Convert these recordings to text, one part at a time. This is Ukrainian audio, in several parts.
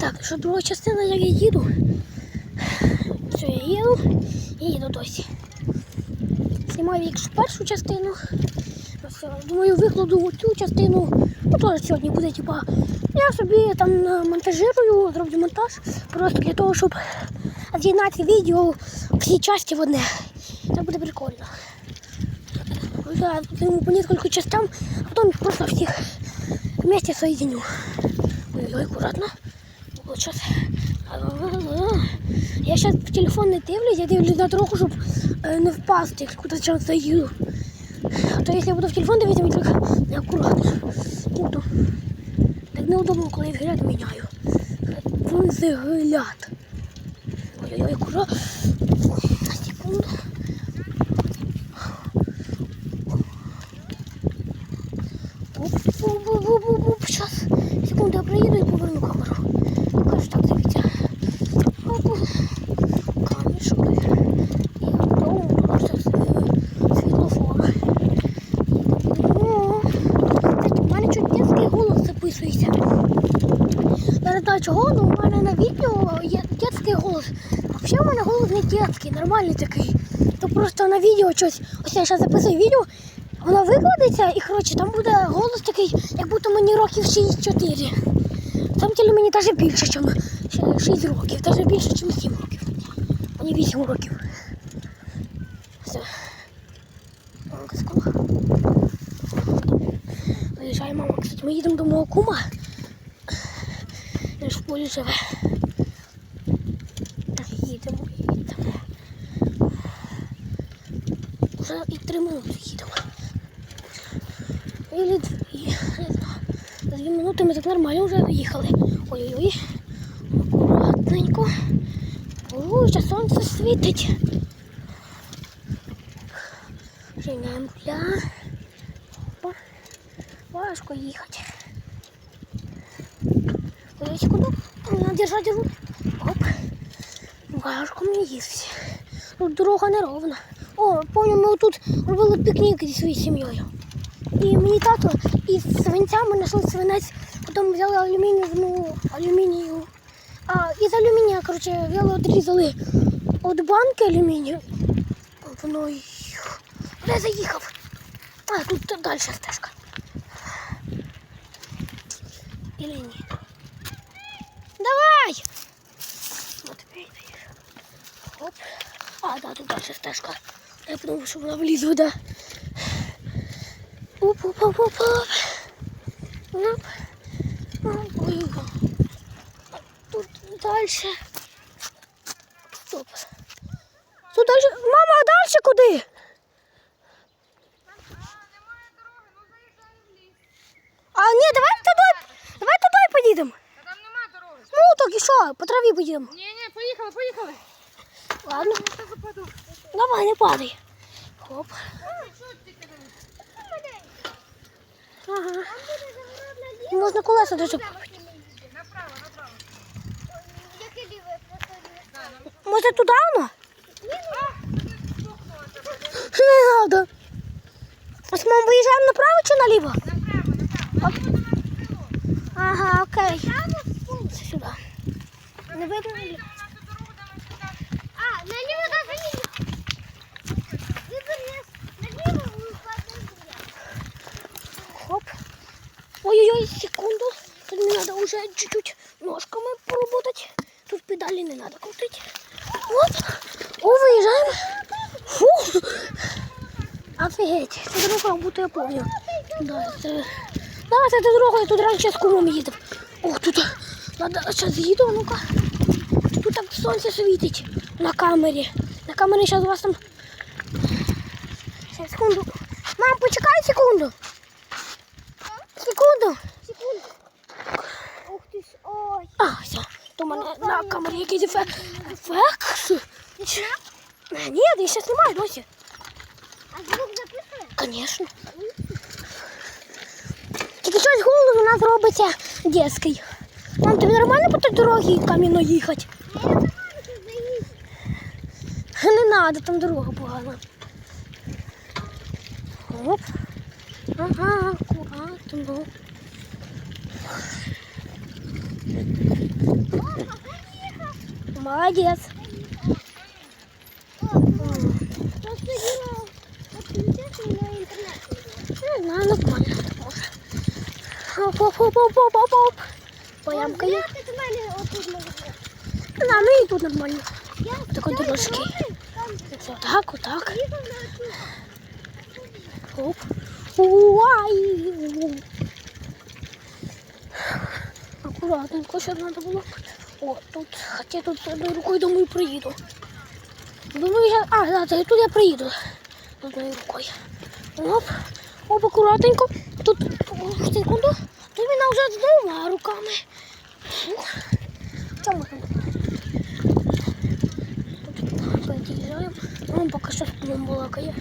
Так, що друга частина, як я їду. Все, я їду і їду досі. Знімаю якщо першу частину. Думаю, викладу цю частину. Ну, теж сьогодні буде, типа. Я собі там монтажирую, зроблю монтаж. Просто для того, щоб з'єднати відео всі часті в одне. Це буде прикольно. Я сниму по несколько частям, а потом их просто всех вместе соединю. Ой-ой, аккуратно. Вот сейчас. Я сейчас в телефон не дивлюсь, я дивлюсь на дорогу, щоб е, не впасти, куди зараз заїду. А то якщо я буду в телефон дивитися, мені так неаккуратно. Буду. Так неудобно, коли я взгляд міняю. Взгляд. Ой-ой-ой, аккуратно. Секунду. Оп-оп-оп-оп-оп. Сейчас. Секунду, я проеду и поверну камеру. Кажу, так, дивіться. Оп. Камішок. І додому просто світлофор. О, кстати, У мене чуть дитячий голос записується. Я не знаю чого, але у мене на відео є дитячий голос. А взагалі у мене голос не дитячий, нормальний такий. То просто на відео щось. Ось я зараз записую відео, воно викладеться і коротше там буде голос такий, як будто мені років 6-4. Там тілі мені навіть більше, ніж 6 років, навіть більше, ніж 7 років. Мені 8 років. Все. Виїжджає мама, кстати, ми їдемо до мого кума. Він ж в полі живе. Так, їдемо, їдемо. Вже і три минути їдемо. За дві минути ми так нормально вже доїхали. Ой-ой-ой. Аккуратненько. Ой, ще сонце світить. Женяємо гуля. Опа. Важко їхати. Ой, секунду. Надо держать руль. Оп. Важко мені їсти. Тут дорога неровна. О, помню, ми тут робили пікнік зі своєю сім'єю. І мені тато із свинцями знайшли свинець, потім взяли алюмінієвну алюмінію. А із алюмінія, коротше, взяли одрізали від банки алюмінію. Воно Куди я заїхав? А, тут далі стежка. Или ні? Давай! Вот доїхав. Оп. А, да, тут далі стежка. Я подумав, що вона влізла, да. Оп, оп, оп, оп, оп. Ой, ой. Тут дальше. Стоп. Тут дальше. Мама, а дальше куди? А, ні, давай туди. Давай туди поїдемо. Та там нема дороги. Ну, так і що, по траві поїдемо. Ні, ні, поїхали, поїхали. Ладно. Давай, не падай. Хоп. Ага. Можна колеса даже. Направо, направо. Може туди воно? Не надо. Ось ми виїжджаємо направо чи наліво? Направо, направо. Ага, окей. Сюди. Не видно наліво. На ту дорогу, де ми сказали. А, налево даже не Выбор налево, мы Хоп. Ой-ой-ой, секунду. Тут мне надо уже чуть-чуть ножками поработать. Тут педали не надо крутить. Вот. О, выезжаем. Фу. Офигеть. Це дорога, будто я помню. Да, це... Да, це дорога, я тут раніше з кумом їздив. Ох, тут надо зараз їду, ну-ка. Тут так сонце світить на камері. На камері зараз у вас там. Робиться. Мам, тобі нормально по тій дорогі кам'яно їхати? Боюсь. Не треба, там дорога погана. Оп. Ага, акуратно. Молодець. Просто Діма відключився на інтернет. Не знаю, нормально. Оп-оп-оп-оп-оп-оп. Поямка є. Як ти до мене отут може бути? На, ну і тут нормально. Я Так от дорожки. отак, отак. Оп. Уай. Аккуратненько, ще треба було. О, тут, хоча тут одною рукою, думаю, приїду. Думаю, я... А, да, це тут я приїду. Одною рукою. Оп, оп, акуратненько. Тут, секунду. Тут мене вже з двома руками. Ух. Чому тут? Тут під'їжджаємо. Вон поки що спимо балакає.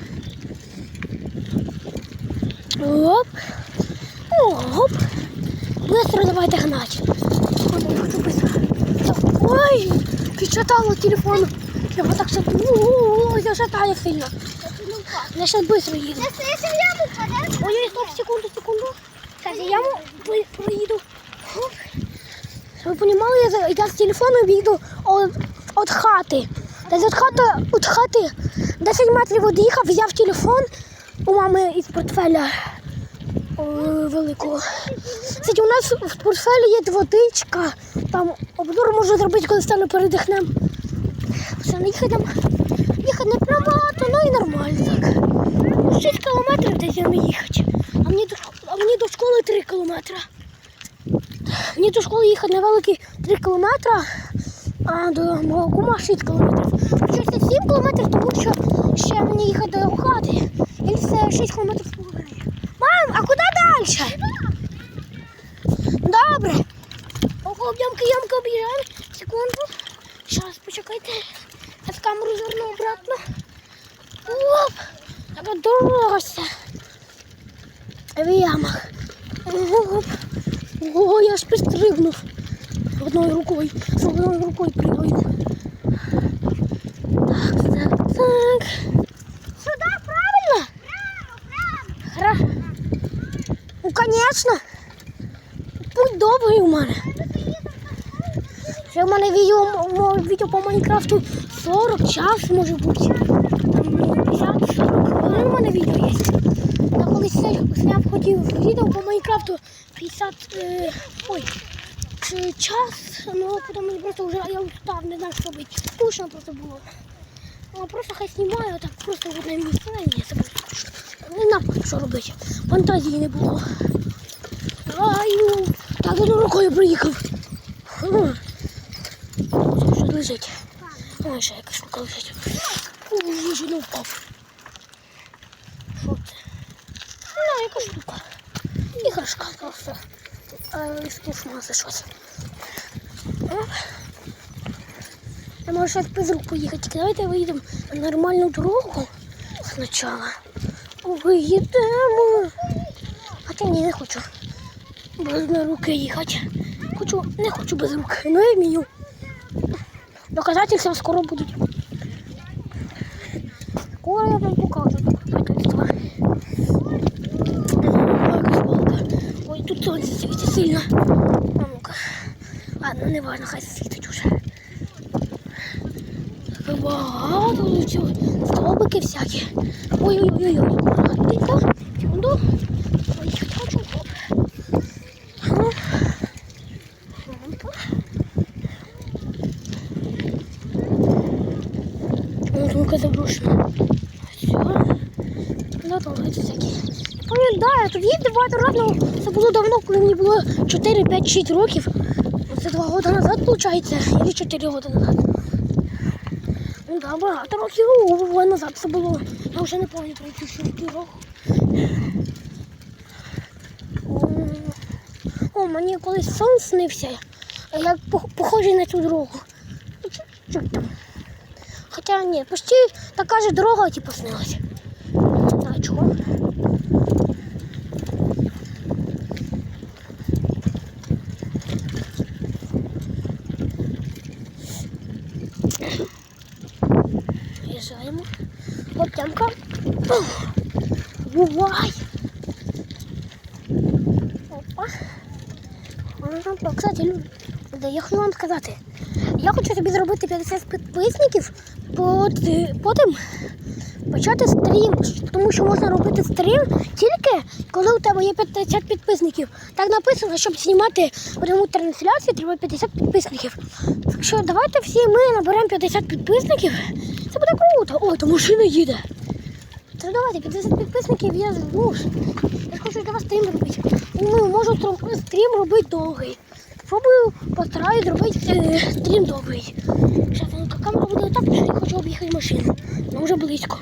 Оп. Оп. Быстро давайте гнать. Ой, я хочу быстро. Ой, печатала телефон. Я вот так что... Ой, я шатаю сильно. Я сейчас быстро еду. Якщо якщо в яму впадеш, Ой, ой, стоп, секунду, секунду. Сейчас я яму при- проїду. Ви розуміли, я, я з телефону їду від, хати. Десь від хати, від хати 10 метрів від'їхав, взяв телефон у мами із портфеля великого. Кстати, у нас в портфелі є водичка. Там обзор можу зробити, коли стану передихнем. Все, не їхати. Їхати не прямато, ну і нормально так. Ну, 6 кілометрів десь я не їхати. Мені до, а мені до школи 3 кілометри. Мені до школи їхати невеликі 3 кілометри, а до мого кума 6 кілометрів. Хоча це 7 кілометрів, тому що ще мені їхати до хати. І це 6 кілометрів з половиною. Мам, а куди далі? Добре. Ого, ямка, ямка об'їжджаємо. Секунду. Зараз, почекайте. Я з камеру зверну обратно. Оп! Така дорога вся. В ямах. Оп. Ого, я аж підстрибнув. Одною рукою. З одною рукою пригаю. Так, так. Сюди, правильно? Гра. Ну, конечно. Путь довгий у мене. Ще в мене відео, відео по Майнкрафту 40 час може бути. Там ну, 50-40 хвилин у мене відео є. Я колись зня- зняв хотів відео по Майнкрафту 50. Е, ой, час, ну потім мені просто вже я устав, не знаю, що робити. Скучно просто було. Ну, просто хай знімаю, так просто в одне місце. Ні, це буде. Не знаю, що робити. Фантазії не було. Ну, так одну рукою приїхав. Хм. Що лежить? Ой, ще якась штука лежить. Ой, вже не впав. Що це? Ну, яка штука. Іграшка просто. А, з пластмаси щось. Можу зараз без рук. Тільки давайте виїдемо на нормальну дорогу спочатку. Виїдемо. Хоча ні, не хочу. Без руки їхати. Хочу, не хочу без рук. Ну я вмію. Доказательства скоро будуть. Скоро я вам покажу доказательства. Ой, тут сонце світить сильно. А ну-ка. Ладно, не важно, хай світить Багато цього. Столбики всякі. Ой-ой-ой. Аккуратненько. Секунду. Ой, хочу. Ну-ка заброшено. Все. Да, там это всякі. Пам'ятаю, є багато разного. Це було давно, коли мені було 4, 5, 6 років. Це 2 роки назад, виходить, або 4 роки назад. Ну да, багато років назад це було. Я вже не пам'ятаю, шутки рок. О, мені колись сон снився. а Я пох- похожий на цю дорогу. Хоча ні, почти така ж дорога, типу, снилася. Знаю чого. Оптямка. Бувай! Опа. Ага, Кстати, лю- я хочу вам сказати. Я хочу тобі зробити 50 підписників, потім почати стрім, тому що можна робити стрім тільки коли у тебе є 50 підписників. Так написано, щоб знімати пряму трансляцію, треба 50 підписників. Так що давайте всі ми наберемо 50 підписників. Це буде круто. О, то машина їде. То давайте 50 підписників я ну, я хочу для вас стрім робити. Ну, можу стрім робити довгий. Спробую, постараюсь зробити е, стрім добрий. Зараз ну, камера буде так, що я хочу об'їхати машину. Ну вже близько.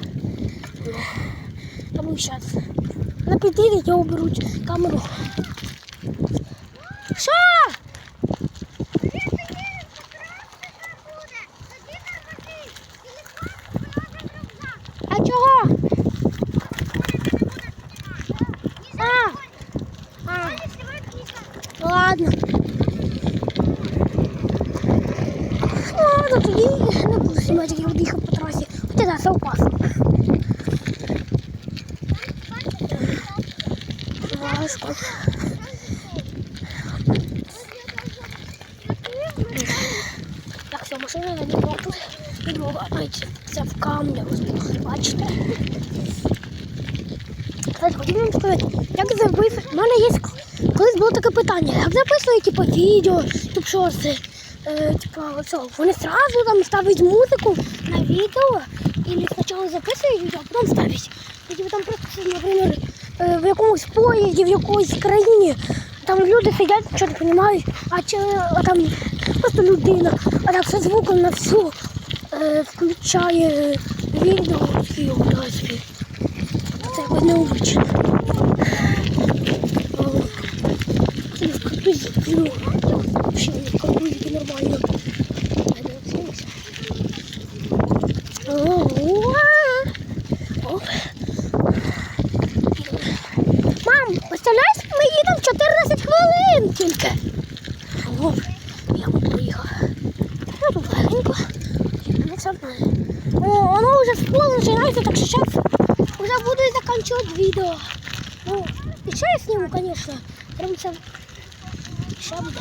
Тому зараз. На підійде я оберу камеру. Що? А чого? А, а, ладно. Ладно, тоді як я буду по трасі. Хоча це опасно. Важко. Так, все, машина на нього ай, це- це в камнях, бачите? Кстати, хотів вам сказати, як зробити, в мене є, колись було таке питання, як записують, типу, відео, типу, шорти, е, типу, оце, вони одразу там ставлять музику на відео, і спочатку записують а потім ставлять. І, типу, там просто, наприклад, е, в якомусь поїзді, в якоїсь країні, там люди сидять, нічого не розуміють, а, чи, а там просто людина, а так все звуком на всю е, включає відео і образки. Це якось необично. Це в картузі, ну, взагалі в нормально. Мам, представляєш, ми їдемо 14 хвилин тільки. О, я поїхав. Ну, легенько. Не це знаю. О, воно вже школа починається, так що зараз вже буду закінчувати відео. Ну, і я зніму, звісно. Прям це... Що буде?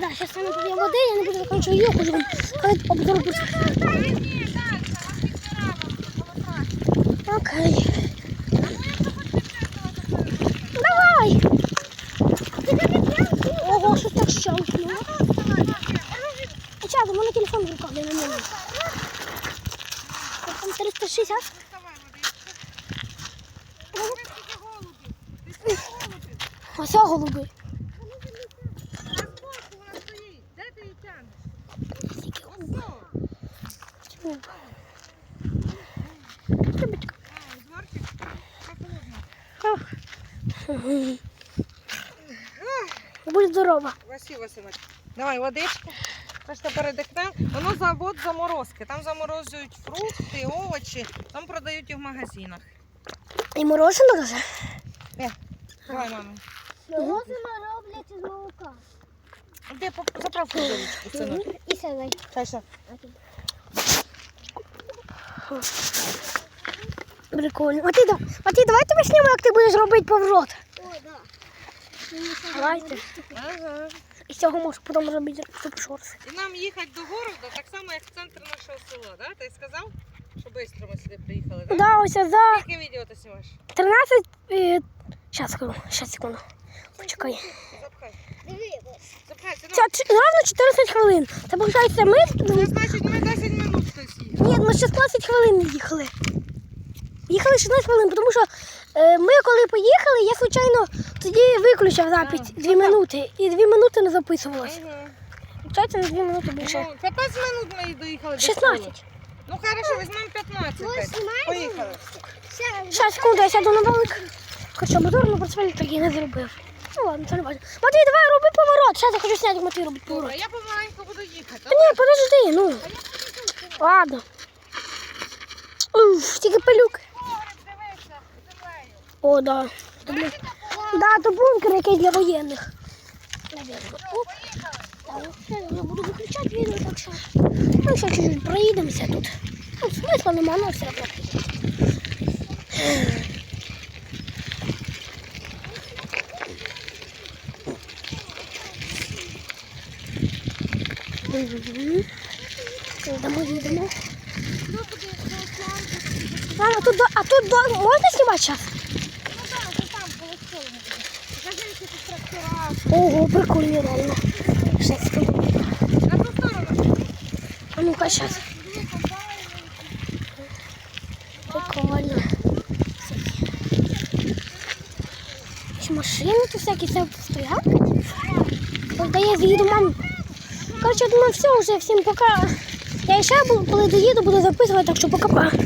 Да, зараз саме тут є я не буду закінчувати відео, хочу вам сказати обзор. Окей. Давай! Ого, що так щелкнуло. А чого, у мене телефон в руках, я не можу. Там 360. Ось голуби. На збоку вона стоїть. Де ти її тягнеш? Ось то. А, зворчик. Прохолодно. Будь здорова. Василь Васильович, давай водичку. Просто передихнемо. Воно завод заморозки. Там заморозують фрукти, овочі. Там продають і в магазинах. І мороженое даже? Давай, мама. Морозиво роблять з молока. Де заправку водичку, синок. І. Хай що. Прикольно. А ти, а ти давай як ти будеш робити поворот. О, да. Давайте. Ага. І з цього можеш потім робити шорти. І нам їхати до города так само, як в центр нашого села, да? Ти сказав, що швидко ми сюди приїхали, да? Да, ось за Скільки відео ти знімаєш? 13... Е, щас, скажу, щас, секунду. Почекай. Запхай. Диви, ось. Запхай. Це ч- равно 14 хвилин. Це виходить, ми... Це значить, ми 10 минут хтось. Ні, ми 16 хвилин їхали. Їхали 16 хвилин, тому що е, ми коли поїхали, я звичайно тоді виключив запис А, 2 минути. І 2 минути не записувалось. Получається на 2 минути більше. Ну, 15 минут ми і доїхали до 16. школи. Ну хорошо, візьмемо 15. Ну, Поїхали. Все, Щас, секунду, я сяду на валик. Хоча мотор на портфелі так і не зробив. Ну ладно, це не важливо. Матвій, давай роби поворот. Зараз я хочу зняти, як Матвій робить поворот. Добре, я помаленьку буду їхати. Та ні, подожди, ну. Ладно. Уф, тільки пилюк. О, да. То, да, то бункер якийсь для воєнних. Оп. Я буду виключати відео, так що. Ну, ще чуть-чуть проїдемося тут. Ну, смисла нема, ну все одно. Мгм. Йдемо, їдемо. Мама, тут, а тут до- можна знімати час? Ого, прикольно, реально. Шесть. А ну-ка, сейчас. Прикольно. Ось Машини тут всякі, це стоянка. Когда я з'їду, мам. Коротше, я думаю, все, вже всім пока. Я ще коли доїду, буду записувати, так що пока.